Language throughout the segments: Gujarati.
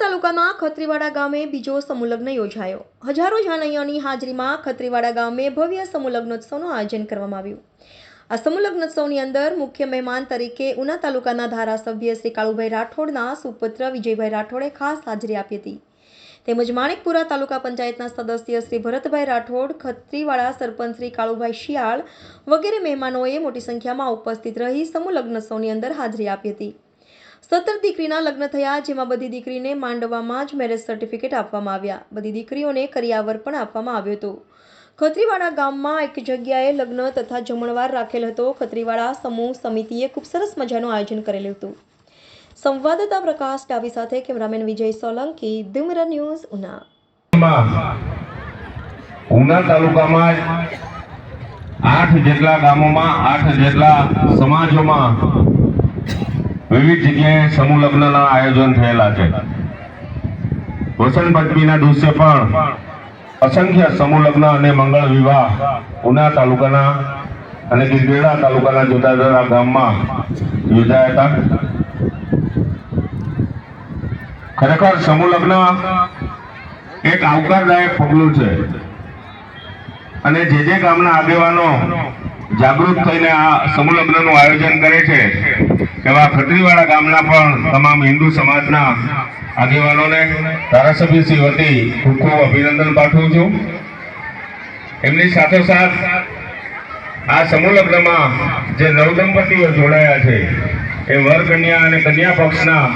તાલુકાના ખત્રીવાડા ગામે બીજો સમૂહલગ્ન યોજાયો. હજારો જાનૈયાની હાજરીમાં ખત્રીવાડા ગામે ભવ્ય સમૂહલગ્નોત્સવનું આયોજન કરવામાં આવ્યું. આ સમૂહલગ્નોત્સવની અંદર મુખ્ય મહેમાન તરીકે ઉના તાલુકાના ધારાસભ્ય શ્રી કાળુભાઈ રાઠોડના સુપુત્ર વિજયભાઈ રાઠોડે ખાસ હાજરી આપી હતી. તેમજ માણેકપુરા તાલુકા પંચાયતના સદસ્ય શ્રી ભરતભાઈ રાઠોડ, ખત્રીવાડા સરપંચ શ્રી કાળુભાઈ શિયાળ વગેરે મહેમાનોએ મોટી સંખ્યામાં ઉપસ્થિત રહી સમૂહ લગ્નોત્સવની અંદર હાજરી આપી હતી. સત્તર દીકરીના લગ્ન થયા, જેમાં બધી દીકરીને માંડવામાં જ મેરેજ સર્ટિફિકેટ આપવામાં આવ્યા. બધી દીકરીઓને કરિયાવર પણ આપવામાં આવ્યો હતો. ખત્રીવાડા ગામમાં એક જગ્યાએ લગ્ન તથા જમણવાર રાખેલ હતો. ખત્રીવાડા સમૂહ સમિતિએ ખૂબ સરસ મજાનું આયોજન કરેલું હતું. સંવાદદાતા પ્રકાશ ડાબી સાથે કેમેરામેન વિજય સોલંકી, ધુમરા ન્યૂઝ, ઉના. ઉના તાલુકામાં આઠ જેટલા ગામોમાં, આઠ જેટલા સમાજોમાં વિવિધ જગ્યાએ સમૂહ લગ્નના આયોજન થયેલા છે. વસંત પંચમીના દિવસે પણ અસંખ્ય સમૂહ લગ્ન અને મંગળ વિવાહ ઉના તાલુકાના અને ગીરગઢડા તાલુકાના જુદા જુદા ગામમાં યોજાયા હતા. ખરેખર સમૂહ લગ્ન એક આવકારદાયક પગલું છે. અને જે જે ગામના આગેવાનો જાગૃત થઈને આ સમૂહ લગ્નનું આયોજન કરે છે, એવા ખત્રીવાડા ગામના પણ તમામ હિન્દુ સમાજના આગેવાનોને ધારાસભ્યશ્રી વતી ખૂબ ખૂબ અભિનંદન પાઠવું છું. એમની સાથોસાથ આ સમૂહ જે નવદંપતિઓ જોડાયા છે, એ વર કન્યા અને કન્યા પક્ષના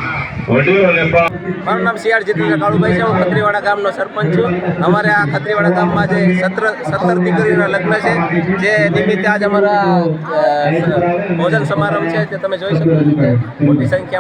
મારું નામ શિયાળ જીતેન્દ્ર કાળુભાઈ છે, હું ખત્રીવાડા ગામનો સરપંચ છું. અમારે આ ખત્રીવાડા ગામમાં જે સત્ર, સત્તર દીકરીના લગ્ન છે, જે નિમિત્તે આજ અમારા ભોજન સમારંભ છે તે તમે જોઈ શકો છો. મોટી સંખ્યામાં